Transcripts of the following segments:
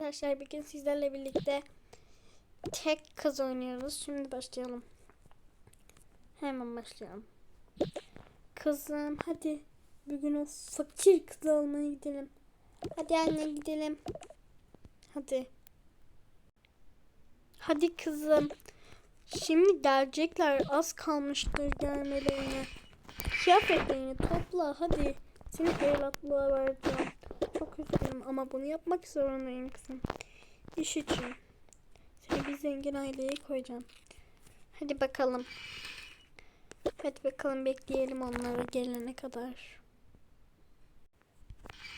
Arkadaşlar bugün sizlerle birlikte tek kız oynuyoruz. Şimdi başlayalım. Hemen başlayalım. Kızım hadi bugün o fakir kızı almaya gidelim. Hadi anne gidelim. Hadi. Hadi kızım. Şimdi gelecekler. Az kalmıştır gelmelerine. Kıyafetlerini topla hadi. Seni evlatlığa vereceğim. Çok üzgünüm ama bunu yapmak zorundayım kızım. İş için. Seni bir zengin aileye koyacağım. Hadi bakalım. Hadi bakalım bekleyelim onları gelene kadar.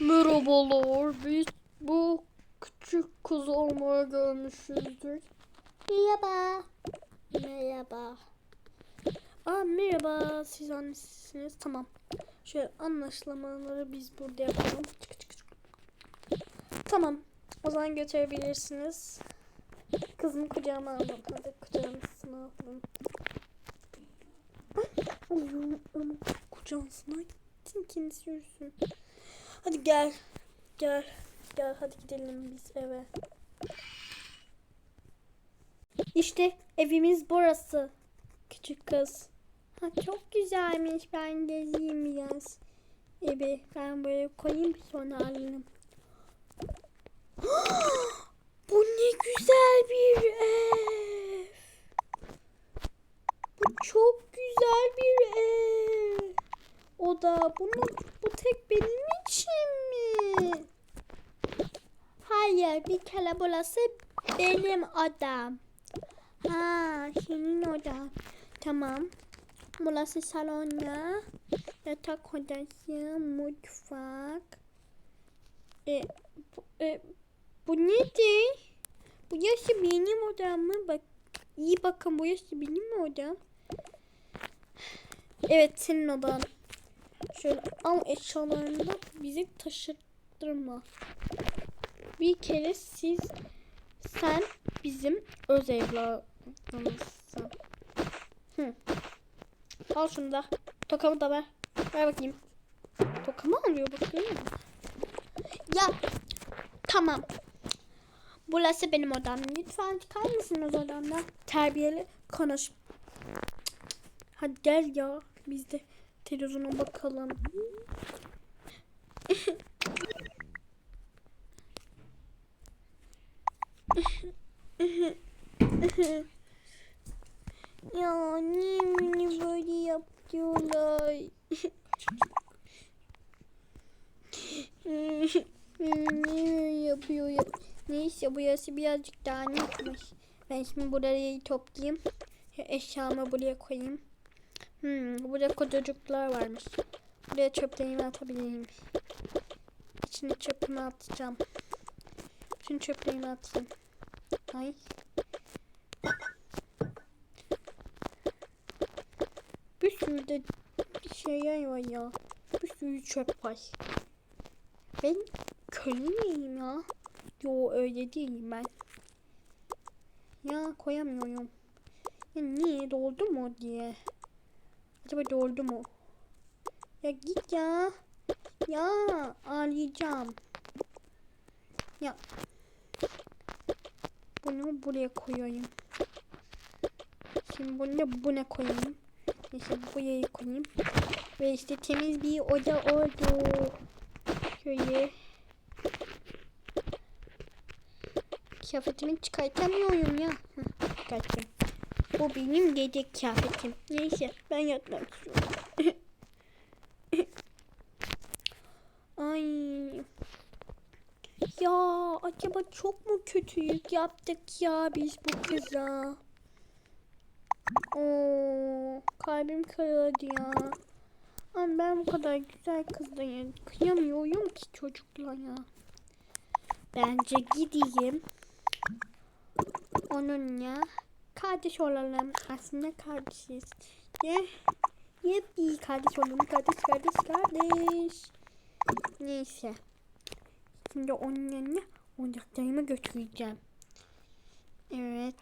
Merhabalar. Biz bu küçük kız olmaya gelmişizdir. Merhaba. Merhaba. Aa merhaba. Siz annesisiniz. Tamam. Şöyle anlaşılmaları biz burada yapalım. Çık çık. Tamam. O zaman götürebilirsiniz. Kızımı kucağıma alın. Hadi kucağınızına alın. Alıyorum ama kucağısına gittin kendisi yürüsün. Hadi gel. Gel. Gel hadi gidelim biz eve. İşte evimiz burası. Küçük kız. Ha, çok güzelmiş. Ben gezeyim biraz. Ebi ben böyle koyayım sonra alayım. Bu ne güzel bir ev. Bu çok güzel bir ev. O da bunu bu tek benim için mi? Hayır bir kere burası benim odam. Ha senin odan. Tamam. Burası salonda. Yatak odası, mutfak. E, bu, e, bu nedir? Bu yaşı benim odam mı? Bak, iyi bakın bu yaşı. Evet senin odan. Şöyle al eşyalarını da bizi taşıttırma. Bir kere siz sen bizim öz evladımızsın. Hı. Al şunu da. Tokamı da ver. Ver bakayım. Tokamı alıyor bakayım. Ya tamam. Burası benim odam. Lütfen çıkar mısınız odamdan? Terbiyeli konuş. Hadi gel ya. Biz de televizyona bakalım. ya niye beni böyle yapıyorlar? böyle yapıyor ya? Neyse burası birazcık dağınıkmış. Ben şimdi burayı toplayayım. Eşyamı buraya koyayım. Hmm, burada kocacıklar varmış. Buraya çöplerimi atabilirim. İçine çöpümü atacağım. Şimdi çöplerimi atayım. Ay. Bir sürü de şeyler var ya. Bir sürü çöp var. Ben köylü müyüm ya? Yo öyle değilim ben. Ya koyamıyorum. Ya niye doldu mu diye. Acaba doldu mu? Ya git ya. Ya ağlayacağım. Ya. Bunu buraya koyayım. Şimdi bunu da buna koyayım. Neyse buraya koyayım. Ve işte temiz bir oda oldu. Şöyle. Kıyafetimi çıkartamıyorum ya. Heh, çıkarttım. Bu benim gece kıyafetim. Neyse ben yatmak istiyorum. Ay. Ya acaba çok mu kötülük yaptık ya biz bu kıza? Oo, kalbim kırıldı ya. Ama ben bu kadar güzel kızla ya kıyamıyorum ki çocuklar ya. Bence gideyim. Onunla kardeş olalım. Aslında kardeşiz. Ye. Yep iyi kardeş olalım. Kardeş kardeş kardeş. Neyse. Şimdi onun yanına oyuncaklarımı götüreceğim. Evet.